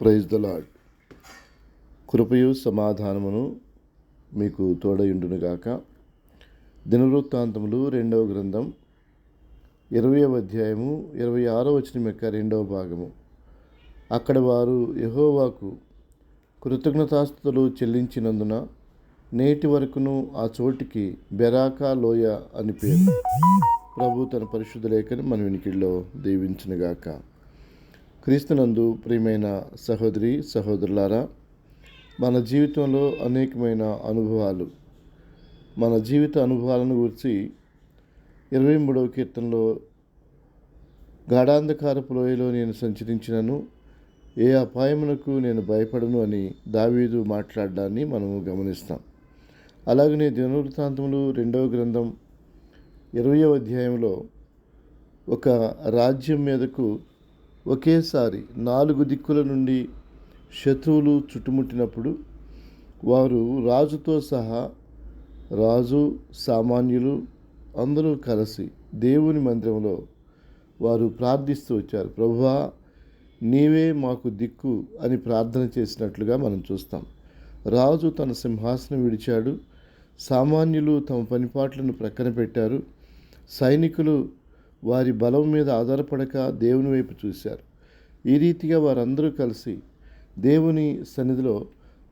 Praise the lord కృపయు సమాధానమును మీకు తోడయుండునుగాక దినవృత్తాంతములు రెండవ గ్రంథం ఇరవయవ అధ్యాయము ఇరవై ఆరో వచనం యొక్క రెండవ భాగము. అక్కడ వారు యహోవాకు కృతజ్ఞతాస్థుతులు చెల్లించినందున నేటి వరకును ఆ చోటికి బెరాకా లోయ అని పేరు. ప్రభు తన పరిశుద్ధ లేఖను మన వినికిడిలో దీవించునుగాక క్రీస్తునందు ప్రియమైన సహోదరి సహోదరులారా మన జీవితంలో అనేకమైన అనుభవాలు. మన జీవిత అనుభవాలను గురించి ఇరవై మూడవ కీర్తనలో గాఢాంధకారపు లోయలో నేను సంచరించినను ఏ అపాయమునకు నేను భయపడను అని దావీదు మాట్లాడడాన్ని మనము గమనిస్తాం. అలాగనే దినవృత్తాంతములు రెండవ గ్రంథం ఇరవయో అధ్యాయంలో ఒక రాజ్యం మీదకు ఒకేసారి నాలుగు దిక్కుల నుండి శత్రువులు చుట్టుముట్టినప్పుడు వారు రాజుతో సహా రాజు సామాన్యులు అందరూ కలిసి దేవుని మందిరంలో వారు ప్రార్థిస్తూ వచ్చారు. ప్రభువా నీవే మాకు దిక్కు అని ప్రార్థన చేసినట్లుగా మనం చూస్తాం. రాజు తన సింహాసనం విడిచాడు. సామాన్యులు తమ పనిపాట్లను ప్రక్కన పెట్టారు. సైనికులు వారి బలం మీద ఆధారపడక దేవుని వైపు చూశారు. ఈ రీతిగా వారందరూ కలిసి దేవుని సన్నిధిలో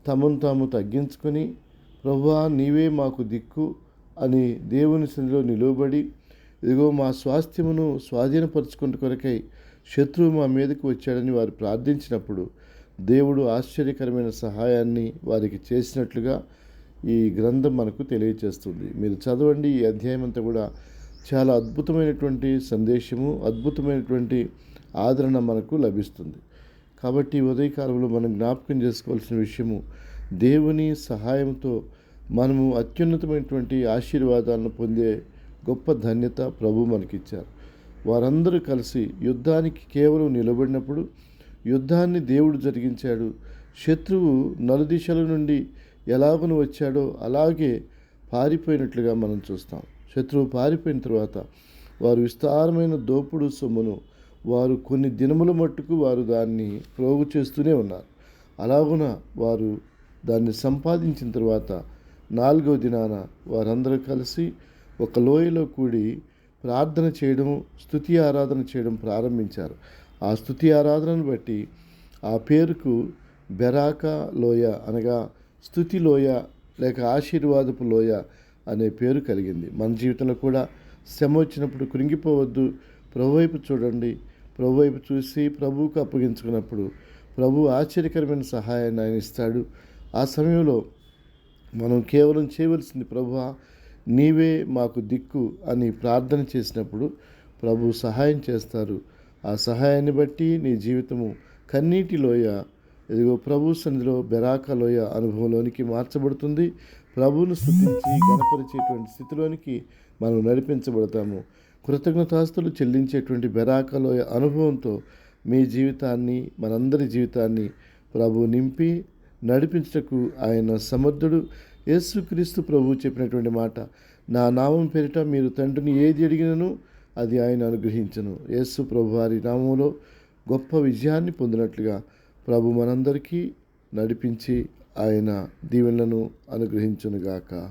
తమను తాము తగ్గించుకొని ప్రభువా నీవే మాకు దిక్కు అని దేవుని సన్నిధిలో నిలువబడి ఇదిగో మా స్వాస్థ్యమును స్వాధీనపరచుకున్న కొరకై శత్రువు మా మీదకు వచ్చాడని వారు ప్రార్థించినప్పుడు దేవుడు ఆశ్చర్యకరమైన సహాయాన్ని వారికి చేసినట్లుగా ఈ గ్రంథం మనకు తెలియచేస్తుంది. మీరు చదవండి ఈ అధ్యాయం అంతా కూడా చాలా అద్భుతమైనటువంటి సందేశము అద్భుతమైనటువంటి ఆదరణ మనకు లభిస్తుంది. కాబట్టి ఉదయకాలంలో మనం జ్ఞాపకం చేసుకోవాల్సిన విషయము దేవుని సహాయంతో మనము అత్యున్నతమైనటువంటి ఆశీర్వాదాలను పొందే గొప్ప ధన్యత ప్రభు మనకిచ్చారు. వారందరూ కలిసి యుద్ధానికి కేవలం నిలబడినప్పుడు యుద్ధాన్ని దేవుడు జరిగించాడు. శత్రువు నలుదిశల నుండి ఎలాగను వచ్చాడో అలాగే పారిపోయినట్లుగా మనం చూస్తాం. శత్రువు పారిపోయిన తర్వాత వారు విస్తారమైన దోపుడు సొమ్మును వారు కొన్ని దినముల మట్టుకు వారు దాన్ని ప్రోగు చేస్తూనే ఉన్నారు. అలాగున వారు దాన్ని సంపాదించిన తర్వాత నాలుగవ దినాన వారందరూ కలిసి ఒక లోయలో కూడి ప్రార్థన చేయడం స్థుతి ఆరాధన చేయడం ప్రారంభించారు. ఆ స్థుతి ఆరాధనను బట్టి ఆ పేరుకు బెరాకా లోయ అనగా స్థుతి లోయ లేక ఆశీర్వాదపు లోయ అనే పేరు కలిగింది. మన జీవితంలో కూడా శ్రమ వచ్చినప్పుడు కృంగిపోవద్దు. ప్రభువైపు చూడండి. ప్రభువైపు చూసి ప్రభువుకు అప్పగించుకున్నప్పుడు ప్రభు ఆశ్చర్యకరమైన సహాయాన్ని ఆయన ఇస్తాడు. ఆ సమయంలో మనం కేవలం చేయవలసింది ప్రభు నీవే మాకు దిక్కు అని ప్రార్థన చేసినప్పుడు ప్రభు సహాయం చేస్తారు. ఆ సహాయాన్ని బట్టి నీ జీవితము కన్నీటి లోయ ఇదిగో ప్రభు సన్నిధిలో బెరాకలోయ అనుభవంలోనికి మార్చబడుతుంది. ప్రభువును స్థుతించి గణపరిచేటువంటి స్థితిలోనికి మనం నడిపించబడతాము. కృతజ్ఞతాస్తులు చెల్లించేటువంటి బెరాకలోయ అనుభవంతో మీ జీవితాన్ని మనందరి జీవితాన్ని ప్రభు నింపి నడిపించటకు ఆయన సమర్థుడు. యేసుక్రీస్తు ప్రభు చెప్పినటువంటి మాట నా నామం పేరిట మీరు తండ్రిని ఏది అడిగినను అది ఆయన అనుగ్రహించను. యేసు ప్రభు వారి నామంలో గొప్ప విజయాన్ని పొందినట్లుగా ప్రభు మనందరికీ నడిపించి ఆయన దీవెనలను అనుగ్రహించునుగాక.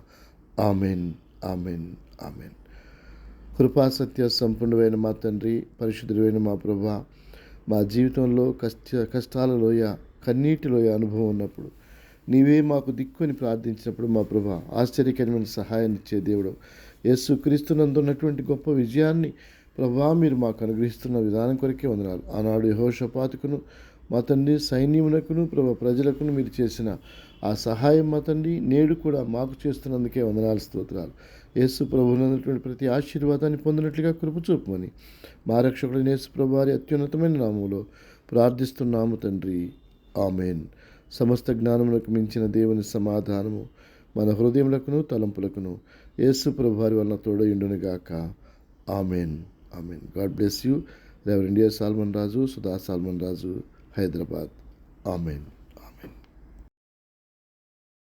Amen amen amen. కృపాసత్య సంపూర్ణమైన మా తండ్రి పరిశుద్ధుడైన మా ప్రభా మా జీవితంలో కష్ట కష్టాల లోయ కన్నీటి కన్నీటిలోయ అనుభవం ఉన్నప్పుడు నీవే మాకు దిక్కుని ప్రార్థించినప్పుడు మా ప్రభా ఆశ్చర్యకరమైన సహాయాన్ని ఇచ్చే దేవుడు. యేసు క్రీస్తునందున్నటువంటి గొప్ప విజయాన్ని ప్రభా మీరు మాకు అనుగ్రహిస్తున్న విధానం కొరకే వందనాలు. ఆనాడు యహోషపాతుకును మా తండ్రి సైన్యమునకును ప్రభా ప్రజలకును మీరు చేసిన ఆ సహాయం మా తండ్రి నేడు కూడా మాకు చేస్తున్నందుకే వందనాలు స్తోత్రాలు. యేసు ప్రభునటువంటి ప్రతి ఆశీర్వాదాన్ని పొందినట్లుగా కృప చూపమని మా రక్షకుడు యేసు ప్రభు వారి అత్యున్నతమైన నామంలో ప్రార్థిస్తున్నాము తండ్రి. ఆమెన్. సమస్త జ్ఞానములకు మించిన దేవుని సమాధానము మన హృదయములకును తలంపులకును యేసు ప్రభు వారి వలన తోడయుండునుగాక. Amen. Amen. God bless you. రెవర్ India Solomon Raju Sudha Solomon Raju. Hyderabad. Amen.